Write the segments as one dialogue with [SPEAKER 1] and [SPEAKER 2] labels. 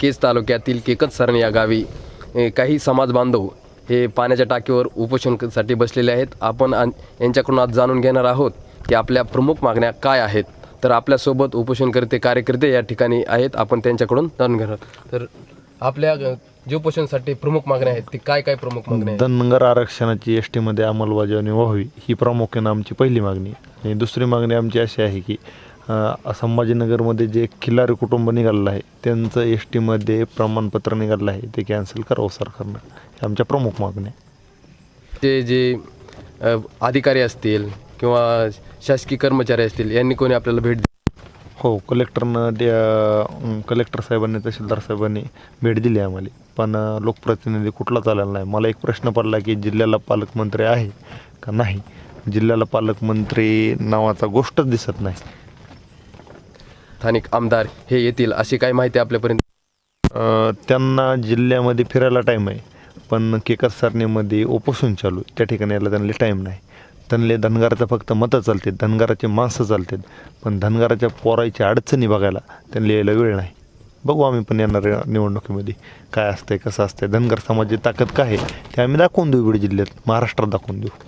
[SPEAKER 1] केज तालुक्यातील केकतसरण या गावी काही समाज बांधव हे पाण्याच्या टाकीवर उपोषणसाठी बसलेले आहेत. आपण यांच्याकडून आज जाणून घेणार आहोत की आपल्या प्रमुख मागण्या काय आहेत. तर आपल्यासोबत उपोषणकर्ते कार्यकर्ते या ठिकाणी आहेत. आपण त्यांच्याकडून जाणून घेणार तर आपल्या जे उपोषणसाठी प्रमुख मागण्या आहेत ती काय काय प्रमुख मागण्या आहेत?
[SPEAKER 2] धनगर आरक्षणाची एस टीमध्ये अंमलबजावणी व्हावी ही प्रामुख्यानं आमची पहिली मागणी आणि दुसरी मागणी आमची अशी आहे की संभाजीनगरमध्ये जे खिल्लारी कुटुंब निघालेलं आहे त्यांचं एस टीमध्ये प्रमाणपत्र निघालं आहे ते कॅन्सल करावं सरकारनं. ही आमच्या प्रमुख मागण्या
[SPEAKER 1] ते जे अधिकारी असतील किंवा शासकीय कर्मचारी असतील यांनी कोणी आपल्याला भेट दिली?
[SPEAKER 2] हो कलेक्टरनं द्या कलेक्टर साहेबांनी तहसीलदार साहेबांनी भेट दिली आम्हाला. पण लोकप्रतिनिधी कुठलाच आलेला नाही. मला एक प्रश्न पडला की जिल्ह्याला पालकमंत्री आहे का नाही? जिल्ह्याला पालकमंत्री नावाचा गोष्टच दिसत नाही.
[SPEAKER 1] स्थानिक आमदार हे येतील अशी काही माहिती आपल्यापर्यंत?
[SPEAKER 2] अ, त्यांना जिल्ह्यामध्ये फिरायला टाईम आहे. पण केकर सारणीमध्ये उपोषण चालू आहे. त्या ठिकाणी यायला त्यांना टाईम नाही. त्यांना धनगराचं फक्त मतं चालतात. धनगराचे माणसं चालतात. पण धनगराच्या पोरायच्या अडचणी बघायला त्यांना यायला वेळ नाही. बघू आम्ही पण येणार निवडणुकीमध्ये. काय असतंय कसं असतंय धनगर समाजाची ताकद काय आहे ते आम्ही दाखवून देऊ बीड जिल्ह्यात. महाराष्ट्रात दाखवून देऊ.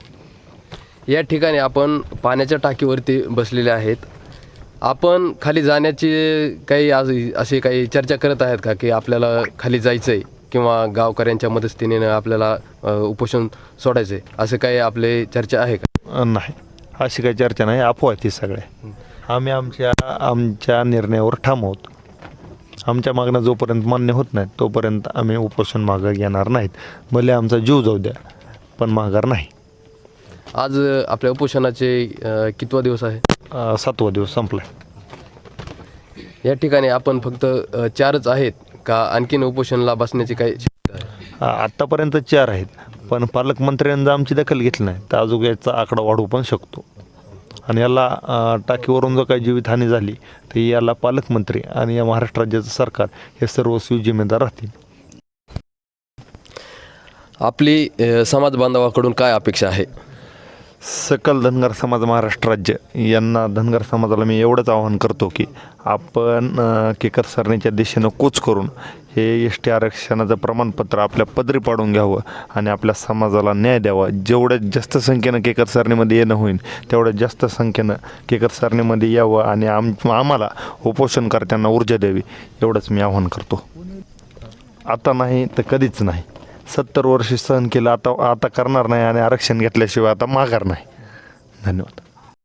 [SPEAKER 1] या ठिकाणी आपण पाण्याच्या टाकीवरती बसलेले आहेत. आपण खाली जाण्याची काही आज अशी काही चर्चा करत आहेत का की आपल्याला खाली जायचं आहे किंवा गावकऱ्यांच्या मदतीने आपल्याला उपोषण सोडायचं आहे असं काही आपले चर्चा आहे का?
[SPEAKER 2] नाही. अशी काही चर्चा नाही. अफवा ती सगळ्या. आम्ही आमच्या आमच्या निर्णयावर ठाम आहोत. आमच्या मागण्या जोपर्यंत मान्य होत नाहीत तोपर्यंत आम्ही उपोषण मागं घेणार नाहीत. भले आमचा जीव जाऊ द्या पण माघार नाही.
[SPEAKER 1] आज आपल्या उपोषणाचे कितवा दिवस आहे?
[SPEAKER 2] अ, सातवा दिवस संपला
[SPEAKER 1] या ठिकाणी आपण फक्त अ, चारच आहेत का आणखीन उपोषणाला बसण्याची काही शक्यता आहे?
[SPEAKER 2] आत्तापर्यंत चार आहेत. पण पालकमंत्र्यांनी जर आमची दखल घेतली नाही. तर अजून याचा आकडा वाढवू पण शकतो. आणि याला अ, टाकीवरून जर काही जीवितहानी झाली तर याला पालकमंत्री आणि या महाराष्ट्र राज्याचं सरकार हे सर्वस्वी जिम्मेदार राहतील.
[SPEAKER 1] आपली अ, समाज बांधवाकडून काय अपेक्षा आहे?
[SPEAKER 2] सकल धनगर समाज महाराष्ट्र राज्य यांना धनगर समाजाला मी एवढंच आवाहन करतो की आपण केकर सरणीच्या दिशेनं कूच करून हे एस टी आरक्षणाचं प्रमाणपत्र आपल्या पदरी पाडून घ्यावं आणि आपल्या समाजाला न्याय द्यावा. जेवढ्या जास्त संख्येनं केकर सरणीमध्ये येणं होईल तेवढ्या जास्त संख्येनं केकर सरणीमध्ये यावं आणि आम आम्हाला उपोषणकर्त्यांना ऊर्जा द्यावी एवढंच मी आवाहन करतो. आता नाही तर कधीच नाही. सत्तर वर्ष सहन केलं आता आता करणार नाही आणि आरक्षण घेतल्याशिवाय आता माघार नाही. धन्यवाद.